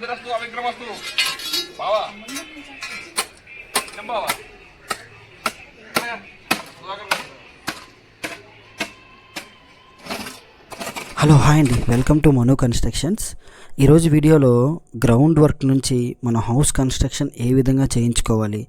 సిద్ధిరస్తు అవిక్రమస్తు బావా. బావా? హలో హాయ్ అండి. Welcome to Manu constructions. ఈరోజు వీడియోలో గ్రౌండ్ వర్క్ నుంచి మన హౌస్ కన్స్ట్రక్షన్ ఏ విధంగా చేయించుకోవాలి?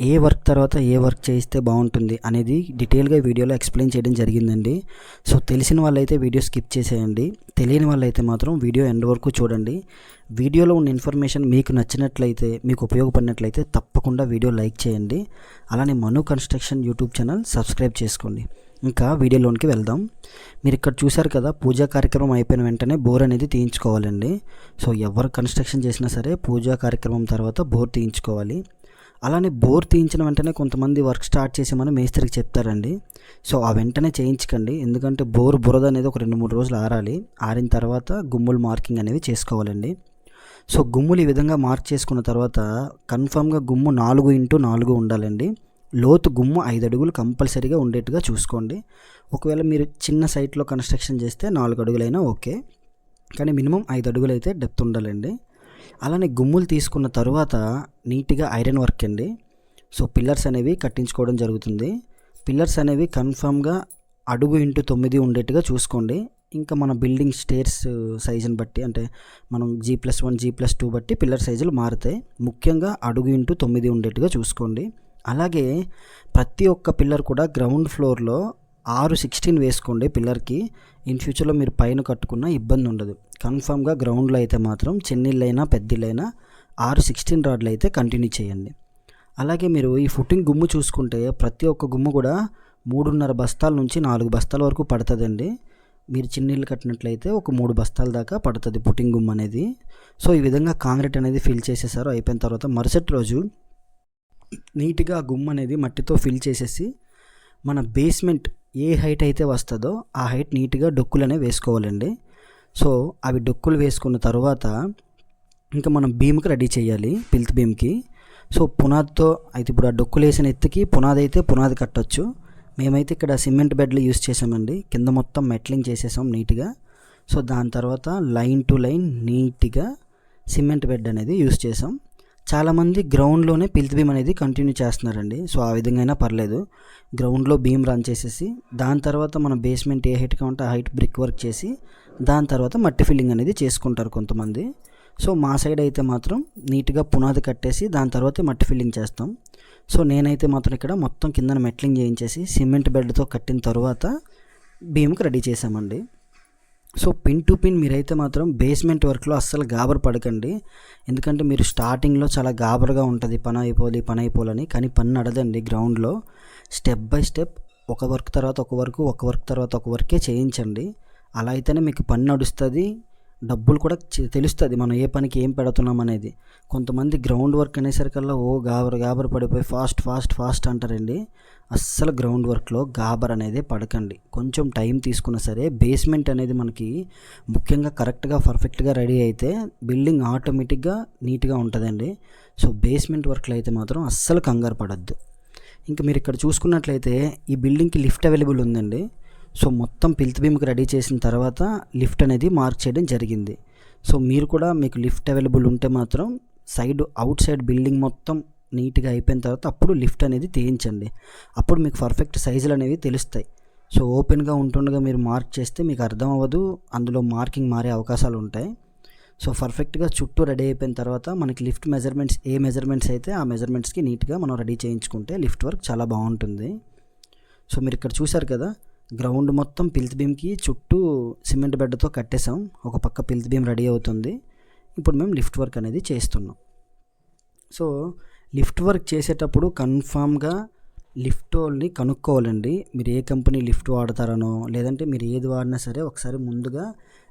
ఏ వర్క్ తర్వాత ఏ వర్క్ చేయిస్తే బాగుంటుంది అనేది డీటెయిల్గా వీడియోలో ఎక్స్ప్లెయిన్ చేయడం జరిగిందండి. సో తెలిసిన వాళ్ళైతే వీడియో స్కిప్ చేసేయండి. తెలియని వాళ్ళైతే మాత్రం వీడియో ఎండ్ వరకు చూడండి. వీడియోలో ఉన్న ఇన్ఫర్మేషన్ మీకు నచ్చినట్లయితే మీకు ఉపయోగపడినట్లయితే తప్పకుండా వీడియో లైక్ చేయండి. అలానే Manu construction YouTube channel subscribe చేసుకోండి. ఇంకా వీడియోలోనికి వెళ్దాం. మీరు ఇక్కడ చూశారు కదా పూజా కార్యక్రమం అయిపోయిన వెంటనే బోర్ అనేది తీయించుకోవాలండి. సో ఎవరు కన్స్ట్రక్షన్ చేసినా సరే పూజా కార్యక్రమం తర్వాత బోర్ తీయించుకోవాలి. అలానే బోర్ తీయించిన వెంటనే కొంతమంది వర్క్ స్టార్ట్ చేసామని మేస్త్రికి చెప్తారండి. సో ఆ వెంటనే చేయించకండి. ఎందుకంటే బోర్ బురద అనేది ఒక రెండు మూడు రోజులు ఆరాలి. ఆరిన తర్వాత గుమ్ములు మార్కింగ్ అనేవి చేసుకోవాలండి. సో గుమ్ములు ఈ విధంగా మార్క్ చేసుకున్న తర్వాత కన్ఫామ్గా గుమ్ము నాలుగు ఇంటూ నాలుగు ఉండాలండి. లోతు గుమ్ము ఐదు అడుగులు కంపల్సరీగా ఉండేట్టుగా చూసుకోండి. ఒకవేళ మీరు చిన్న సైట్లో కన్స్ట్రక్షన్ చేస్తే నాలుగు అడుగులైనా ఓకే. కానీ మినిమం ఐదు అడుగులు అయితే డెప్త్ ఉండాలండి. అలానే గుమ్ములు తీసుకున్న తర్వాత నీట్గా ఐరన్ వర్క్ అండి. సో పిల్లర్స్ అనేవి కట్టించుకోవడం జరుగుతుంది. పిల్లర్స్ అనేవి కన్ఫామ్గా అడుగు ఇంటూ తొమ్మిది ఉండేట్టుగా చూసుకోండి. ఇంకా మన బిల్డింగ్ స్టేర్స్ సైజుని బట్టి అంటే మనం G plus one G plus two బట్టి పిల్లర్ సైజులు మారుతాయి. ముఖ్యంగా అడుగు ఇంటూ తొమ్మిది ఉండేట్టుగా చూసుకోండి. అలాగే ప్రతి ఒక్క పిల్లర్ కూడా గ్రౌండ్ ఫ్లోర్లో ఆరు సిక్స్టీన్ వేసుకోండి పిల్లర్కి. ఇన్ ఫ్యూచర్లో మీరు పైన కట్టుకున్న ఇబ్బంది ఉండదు. కన్ఫామ్గా గ్రౌండ్లో అయితే మాత్రం చిన్నిళ్ళైనా పెద్దిళ్ళైనా ఆరు సిక్స్టీన్ రాడ్లు అయితే కంటిన్యూ చేయండి. అలాగే మీరు ఈ ఫుట్టింగ్ గుమ్ము చూసుకుంటే ప్రతి ఒక్క గుమ్ము కూడా మూడున్నర బస్తాల నుంచి నాలుగు బస్తాల వరకు పడుతుందండి. మీరు చిన్నీళ్ళు కట్టినట్లయితే ఒక మూడు బస్తాల దాకా పడుతుంది పుట్టింగ్ గుమ్మ అనేది. సో ఈ విధంగా కాంక్రీట్ అనేది ఫిల్ చేసేసారు. అయిపోయిన తర్వాత మరుసటి రోజు నీట్గా ఆ గుమ్మ అనేది మట్టితో ఫిల్ చేసేసి మన బేస్మెంట్ ఏ హైట్ అయితే వస్తుందో ఆ హైట్ నీట్గా డొక్కులు అనేవి వేసుకోవాలండి. సో అవి డొక్కులు వేసుకున్న తర్వాత ఇంకా మనం భీమ్కి రెడీ చేయాలి పిల్త్ బీమ్కి సో పునాదితో అయితే ఇప్పుడు ఆ డొక్కులు వేసిన ఎత్తుకి పునాది అయితే పునాది కట్టొచ్చు. మేమైతే ఇక్కడ సిమెంట్ బెడ్లు యూస్ చేసామండి. కింద మొత్తం మెట్లింగ్ చేసేసాం నీట్గా. సో దాని తర్వాత లైన్ టు లైన్ నీట్గా సిమెంట్ బెడ్ అనేది యూస్ చేసాం. చాలామంది గ్రౌండ్లోనే పిల్త్ బీమ్ అనేది కంటిన్యూ చేస్తున్నారండి. సో ఆ విధంగా అయినా పర్లేదు. గ్రౌండ్లో బీమ్ రన్ చేసేసి దాని తర్వాత మన బేస్మెంట్ ఏ హైట్గా ఉంటే ఆ హైట్ బ్రిక్ వర్క్ చేసి దాని తర్వాత మట్టి ఫిల్లింగ్ అనేది చేసుకుంటారు కొంతమంది. సో మా సైడ్ అయితే మాత్రం నీట్గా పునాది కట్టేసి దాని తర్వాత మట్టి ఫిల్లింగ్ చేస్తాం. సో నేనైతే మాత్రం ఇక్కడ మొత్తం కిందన మెట్లింగ్ చేయించేసి సిమెంట్ బెడ్తో కట్టిన తర్వాత బీమ్కి రెడీ చేసామండి సో పిన్ టు పిన్ మీరైతే మాత్రం బేస్మెంట్ వర్క్లో అస్సలు గాబర పడకండి. ఎందుకంటే మీరు స్టార్టింగ్లో చాలా గాబరగా ఉంటుంది పని అయిపోలి పని అయిపోవాలని కానీ పని నడదండి గ్రౌండ్లో. స్టెప్ బై స్టెప్ ఒక వర్క్ తర్వాత ఒక వర్క్ ఒక వర్క్ తర్వాత ఒక వర్కే చేయించండి. అలా అయితేనే మీకు పని నడుస్తుంది డబ్బులు కూడా తెలుస్తుంది మనం ఏ పనికి ఏం పెడుతున్నాం అనేది. కొంతమంది గ్రౌండ్ వర్క్ అనేసరికల్లా ఓ గాబర గాబర పడిపోయి ఫాస్ట్ ఫాస్ట్ ఫాస్ట్ అంటారండి. అస్సలు గ్రౌండ్ వర్క్లో గాబర్ అనేది పడకండి. కొంచెం టైం తీసుకున్నా సరే బేస్మెంట్ అనేది మనకి ముఖ్యంగా కరెక్ట్గా పర్ఫెక్ట్గా రెడీ అయితే బిల్డింగ్ ఆటోమేటిక్గా నీట్గా ఉంటుందండి. సో బేస్మెంట్ వర్క్లో అయితే మాత్రం అస్సలు కంగారు పడద్దు. ఇంకా మీరు ఇక్కడ చూసుకున్నట్లయితే ఈ బిల్డింగ్కి లిఫ్ట్ అవైలబుల్ ఉందండి. సో మొత్తం పిల్త్బీమ్కి రెడీ చేసిన తర్వాత లిఫ్ట్ అనేది మార్క్ చేయడం జరిగింది. సో మీరు కూడా మీకు లిఫ్ట్ అవైలబుల్ ఉంటే మాత్రం సైడ్ అవుట్ సైడ్ బిల్డింగ్ మొత్తం నీట్గా అయిపోయిన తర్వాత అప్పుడు లిఫ్ట్ అనేది తీయించండి. అప్పుడు మీకు పర్ఫెక్ట్ సైజులు అనేవి తెలుస్తాయి. సో ఓపెన్గా ఉంటుండగా మీరు మార్క్ చేస్తే మీకు అర్థం అవ్వదు. అందులో మార్కింగ్ మారే అవకాశాలు ఉంటాయి. సో పర్ఫెక్ట్గా చుట్టూ రెడీ అయిపోయిన తర్వాత మనకి లిఫ్ట్ మెజర్మెంట్స్ ఏ మెజర్మెంట్స్ అయితే ఆ మెజర్మెంట్స్కి నీట్గా మనం రెడీ చేయించుకుంటే లిఫ్ట్ వర్క్ చాలా బాగుంటుంది. సో మీరు ఇక్కడ చూశారు కదా గ్రౌండ్ మొత్తం పిల్త్ బీమ్కి చుట్టూ సిమెంట్ బెడ్తో కట్టేసాం ఒక పక్క పిల్త్ బీమ్ రెడీ అవుతుంది. ఇప్పుడు మేము లిఫ్ట్ వర్క్ అనేది చేస్తున్నాం. సో లిఫ్ట్ వర్క్ చేసేటప్పుడు కన్ఫామ్గా లిఫ్ట్ వాళ్ళని కనుక్కోవాలండి. మీరు ఏ కంపెనీ లిఫ్ట్ వాడతారనో లేదంటే మీరు ఏది వాడినా సరే ఒకసారి ముందుగా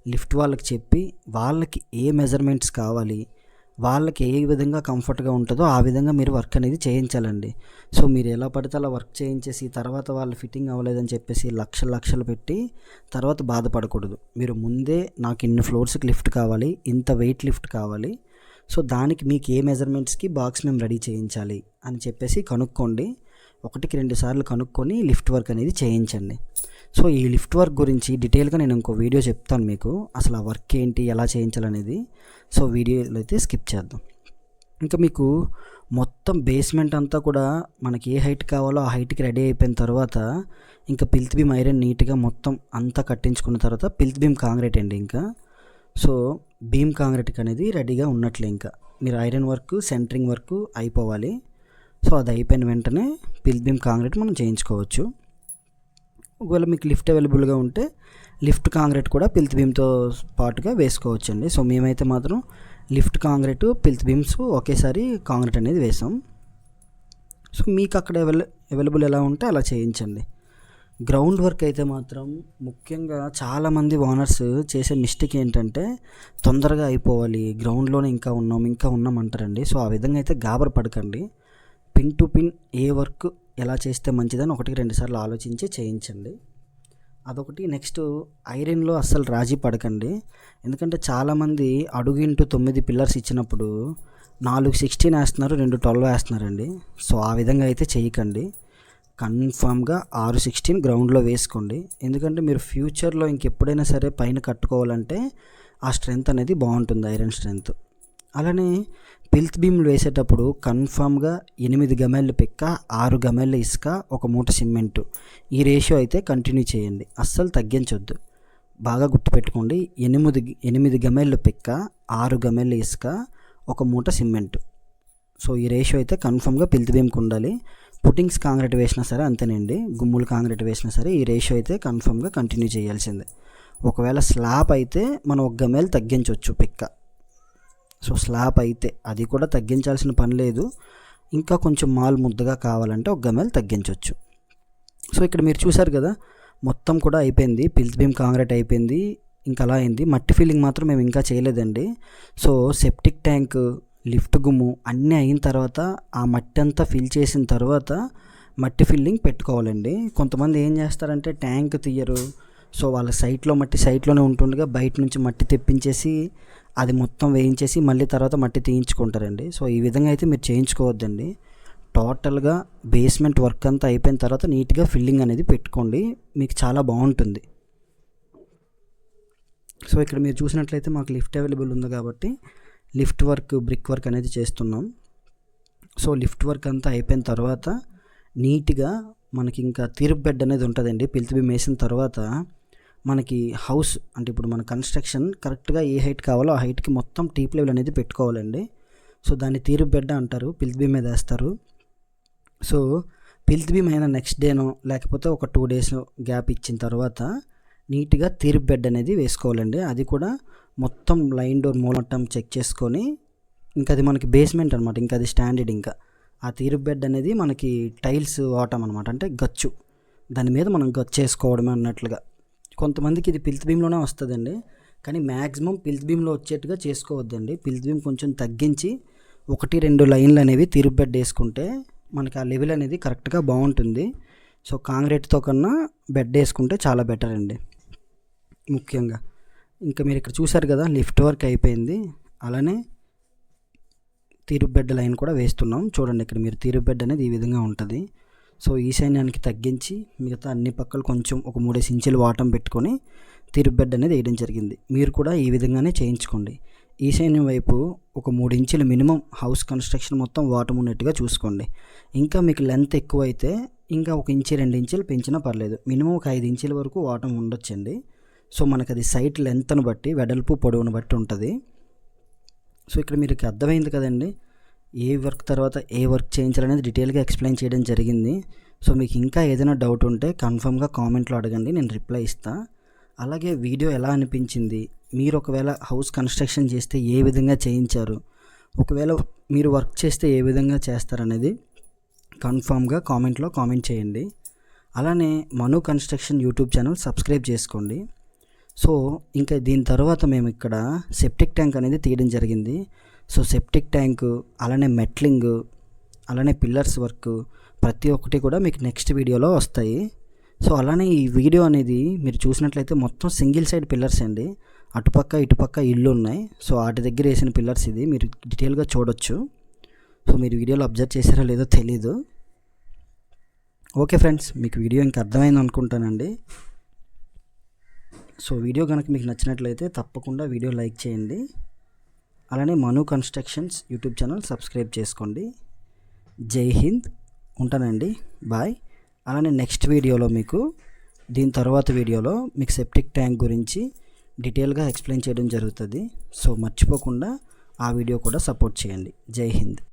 లిఫ్ట్ వాళ్ళకి చెప్పి వాళ్ళకి ఏ మెజర్మెంట్స్ కావాలి వాళ్ళకి ఏ విధంగా కంఫర్ట్గా ఉంటుందో ఆ విధంగా మీరు వర్క్ అనేది చేయించాలండి. సో మీరు ఎలా పడితే అలా వర్క్ చేయించేసి తర్వాత వాళ్ళు ఫిట్టింగ్ అవ్వలేదని చెప్పేసి లక్షలు లక్షలు పెట్టి తర్వాత బాధపడకూడదు. మీరు ముందే నాకు ఇన్ని ఫ్లోర్స్కి లిఫ్ట్ కావాలి ఇంత వెయిట్ లిఫ్ట్ కావాలి. సో దానికి మీకు ఏ మెజర్మెంట్స్కి బాక్స్ మేము రెడీ చేయించాలి అని చెప్పేసి కనుక్కోండి. ఒకటికి రెండు సార్లు కనుక్కొని లిఫ్ట్ వర్క్ అనేది చేయించండి. సో ఈ లిఫ్ట్ వర్క్ గురించి డీటెయిల్గా నేను ఇంకో వీడియో చెప్తాను మీకు. అసలు ఆ వర్క్ ఏంటి ఎలా చేయించాలనేది. సో వీడియోలో అయితే స్కిప్ చేద్దాం. ఇంకా మీకు మొత్తం బేస్మెంట్ అంతా కూడా మనకి ఏ హైట్ కావాలో ఆ హైట్కి రెడీ అయిపోయిన తర్వాత ఇంకా పిల్త్ బీమ్ ఐరన్ నీట్గా మొత్తం అంతా కట్టించుకున్న తర్వాత పిల్త్ బీమ్ కాంక్రీట్ అండి ఇంకా. సో బీమ్ కాంక్రీట్ అనేది రెడీగా ఉన్నట్లే ఇంకా. మీరు ఐరన్ వర్క్ సెంటరింగ్ వర్క్ అయిపోవాలి. సో అది అయిపోయిన వెంటనే పిల్త్ బీమ్ కాంక్రీట్ మనం చేయించుకోవచ్చు. ఒకవేళ మీకు లిఫ్ట్ అవైలబుల్గా ఉంటే లిఫ్ట్ కాంక్రీట్ కూడా పిల్త్ బీమ్తో పాటుగా వేసుకోవచ్చండి. సో మేమైతే మాత్రం లిఫ్ట్ కాంక్రీట్ పిల్త్ బీమ్స్ ఒకేసారి కాంక్రీట్ అనేది వేసాం. సో మీకు అక్కడ అవైల అవైలబుల్ ఎలా ఉంటే అలా చేయించండి. గ్రౌండ్ వర్క్ అయితే మాత్రం ముఖ్యంగా చాలామంది ఓనర్స్ చేసే మిస్టేక్ ఏంటంటే తొందరగా అయిపోవాలి. గ్రౌండ్లోనే ఇంకా ఉన్నాం ఇంకా ఉన్నాం అంటారండి. సో ఆ విధంగా అయితే గాబర పడకండి. పిన్ టు పిన్ ఏ వర్క్ ఎలా చేస్తే మంచిదని ఒకటికి రెండుసార్లు ఆలోచించి చేయించండి. అదొకటి. నెక్స్ట్ ఐరన్లో అస్సలు రాజీ పడకండి. ఎందుకంటే చాలామంది అడుగు ఇంటూ తొమ్మిది పిల్లర్స్ ఇచ్చినప్పుడు నాలుగు సిక్స్టీన్ వేస్తున్నారు రెండు ట్వెల్వ్ వేస్తున్నారండి. సో ఆ విధంగా అయితే చేయకండి. కన్ఫామ్గా ఆరు సిక్స్టీన్ గ్రౌండ్లో వేసుకోండి. ఎందుకంటే మీరు ఫ్యూచర్లో ఇంకెప్పుడైనా సరే పైన కట్టుకోవాలంటే ఆ స్ట్రెంత్ అనేది బాగుంటుంది ఐరన్ స్ట్రెంత్. అలానే పిల్త్ బీమ్లు వేసేటప్పుడు కన్ఫామ్గా ఎనిమిది గమెళ్ళు పిక్క ఆరు గమెళ్ళ ఇసుక ఒక మూట సిమెంటు. ఈ రేషియో అయితే కంటిన్యూ చేయండి. అస్సలు తగ్గించొద్దు. బాగా గుర్తుపెట్టుకోండి. ఎనిమిది ఎనిమిది గమెళ్ళు పిక్క ఆరు గమెళ్ళ ఇసుక ఒక మూట సిమెంట్. సో ఈ రేషియో అయితే కన్ఫామ్గా పిల్త్ బీమ్కి ఉండాలి. పుట్టింగ్స్ కాంక్రీట్ వేసినా సరే అంతేనండి. గుమ్ములు కాంక్రీట్ వేసినా సరే ఈ రేషియో అయితే కన్ఫామ్గా కంటిన్యూ చేయాల్సిందే. ఒకవేళ స్లాబ్ అయితే మనం ఒక గమేలు తగ్గించవచ్చు పిక్క. సో స్లాబ్ అయితే అది కూడా తగ్గించాల్సిన పని లేదు. ఇంకా కొంచెం మాల్ ముద్దగా కావాలంటే ఒక గమేలు తగ్గించవచ్చు సో ఇక్కడ మీరు చూసారు కదా మొత్తం కూడా అయిపోయింది. పిల్త్ బీమ్ కాంక్రీట్ అయిపోయింది. ఇంకా అలా అయింది. మట్టి ఫిల్లింగ్ మాత్రం మేము ఇంకా చేయలేదండి. సో సెప్టిక్ ట్యాంక్ లిఫ్ట్ గుమ్ము అన్నీ అయిన తర్వాత ఆ మట్టి అంతా ఫిల్ చేసిన తర్వాత మట్టి ఫిల్లింగ్ పెట్టుకోవాలండి. కొంతమంది ఏం చేస్తారంటే ట్యాంక్ తీయరు. సో వాళ్ళ సైట్లో మట్టి సైట్లోనే ఉంటుండగా బయట నుంచి మట్టి తెప్పించేసి అది మొత్తం వేయించేసి మళ్ళీ తర్వాత మట్టి తీయించుకుంటారండి. సో ఈ విధంగా అయితే మీరు చేయించుకోవద్దండి. టోటల్గా బేస్మెంట్ వర్క్ అంతా అయిపోయిన తర్వాత నీట్గా ఫిల్లింగ్ అనేది పెట్టుకోండి. మీకు చాలా బాగుంటుంది. సో ఇక్కడ మీరు చూసినట్లయితే మాకు లిఫ్ట్ అవైలబుల్ ఉంది కాబట్టి లిఫ్ట్ వర్క్ బ్రిక్ వర్క్ అనేది చేస్తున్నాం. సో లిఫ్ట్ వర్క్ అంతా అయిపోయిన తర్వాత నీట్గా మనకి ఇంకా తీర్పు బెడ్ అనేది ఉంటుందండి. పిల్త్ వేసిన తర్వాత మనకి హౌస్ అంటే ఇప్పుడు మన కన్స్ట్రక్షన్ కరెక్ట్గా ఏ హైట్ కావాలో ఆ హైట్కి మొత్తం టీప్ లెవెల్ అనేది పెట్టుకోవాలండి. సో దాన్ని తీరు బెడ్ అంటారు పిల్త్ బీమ్ మీద వేస్తారు. సో పిల్త్ బీమ్ అయిన నెక్స్ట్ డేనో లేకపోతే ఒక టూ డేస్ గ్యాప్ ఇచ్చిన తర్వాత నీట్గా తీర్పు బెడ్ అనేది వేసుకోవాలండి. అది కూడా మొత్తం లైన్ డోర్ మూలటం చెక్ చేసుకొని ఇంకా అది మనకి బేస్మెంట్ అనమాట ఇంకా అది స్టాండర్డ్ ఇంకా. ఆ తీరు బెడ్ అనేది మనకి టైల్స్ వాటం అనమాట అంటే గచ్చు. దాని మీద మనం గచ్చు వేసుకోవడమే అన్నట్లుగా. కొంతమందికి ఇది పిల్త్ వస్తుందండి. కానీ మ్యాక్సిమం పిల్త్ వచ్చేట్టుగా చేసుకోవద్దండి. పిల్త్ కొంచెం తగ్గించి ఒకటి రెండు లైన్లు అనేవి తీరు బెడ్ వేసుకుంటే మనకి ఆ లెవెల్ అనేది కరెక్ట్గా బాగుంటుంది. సో కాంక్రీట్తో కన్నా బెడ్ వేసుకుంటే చాలా బెటర్ అండి. ముఖ్యంగా. ఇంకా మీరు ఇక్కడ చూసారు కదా లిఫ్ట్ వర్క్ అయిపోయింది. అలానే తీరు బెడ్ లైన్ కూడా వేస్తున్నాం. చూడండి ఇక్కడ మీరు తీరు బెడ్ అనేది ఈ విధంగా ఉంటుంది. సో ఈశాన్యానికి తగ్గించి మిగతా అన్ని పక్కలు కొంచెం ఒక మూడేసి ఇంచులు వాటం పెట్టుకొని తీరు బెడ్ అనేది వేయడం జరిగింది. మీరు కూడా ఈ విధంగానే చేయించుకోండి. ఈశాన్యం వైపు ఒక మూడు ఇంచులు మినిమం హౌస్ కన్స్ట్రక్షన్ మొత్తం వాటం ఉన్నట్టుగా చూసుకోండి. ఇంకా మీకు లెంత్ ఎక్కువ అయితే ఇంకా ఒక ఇంచు రెండు ఇంచులు పెంచినా పర్లేదు. మినిమం ఒక ఐదు ఇంచుల వరకు వాటం ఉండొచ్చండి. సో మనకు అది సైట్ లెంత్ను బట్టి వెడల్పు పొడవును బట్టి ఉంటుంది. సో ఇక్కడ మీకు అర్థమైంది కదండి? ఏ వర్క్ తర్వాత ఏ వర్క్ చేయించాలనేది డీటెయిల్గా ఎక్స్ప్లెయిన్ చేయడం జరిగింది. సో మీకు ఇంకా ఏదైనా డౌట్ ఉంటే కన్ఫర్మ్గా కామెంట్లో అడగండి నేను రిప్లై ఇస్తాను అలాగే వీడియో ఎలా అనిపించింది? మీరు ఒకవేళ హౌస్ కన్స్ట్రక్షన్ చేస్తే ఏ విధంగా చేయించారు? ఒకవేళ మీరు వర్క్ చేస్తే ఏ విధంగా చేస్తారనేది కన్ఫామ్గా కామెంట్లో కామెంట్ చేయండి. అలానే Manu construction YouTube channel subscribe చేసుకోండి. సో ఇంకా దీని తర్వాత మేము ఇక్కడ సెప్టిక్ ట్యాంక్ అనేది తీయడం జరిగింది. సో సెప్టిక్ ట్యాంకు అలానే మెట్లింగ్ అలానే పిల్లర్స్ వర్క్ ప్రతి ఒక్కటి కూడా మీకు నెక్స్ట్ వీడియోలో వస్తాయి. సో అలానే ఈ వీడియో అనేది మీరు చూసినట్లయితే మొత్తం సింగిల్ సైడ్ పిల్లర్స్ అండి. అటుపక్క ఇటుపక్క ఇల్లు ఉన్నాయి. సో వాటి దగ్గర వేసిన పిల్లర్స్ ఇది. మీరు డీటెయిల్గా చూడొచ్చు. సో మీరు వీడియోలో అబ్జర్వ్ చేశారో లేదో తెలీదు. ఓకే ఫ్రెండ్స్ మీకు వీడియో ఇంకా అర్థమైంది అనుకుంటానండి. సో వీడియో కనుక మీకు నచ్చినట్లయితే తప్పకుండా వీడియో లైక్ చేయండి. అలానే Manu constructions YouTube channel subscribe చేసుకోండి. జై హింద్. ఉంటానండి. బాయ్. అలానే నెక్స్ట్ వీడియోలో మీకు దీని తర్వాత వీడియోలో మీకు సెప్టిక్ ట్యాంక్ గురించి డీటెయిల్గా ఎక్స్ప్లెయిన్ చేయడం జరుగుతుంది. సో మర్చిపోకుండా ఆ వీడియో కూడా సపోర్ట్ చేయండి. జై హింద్.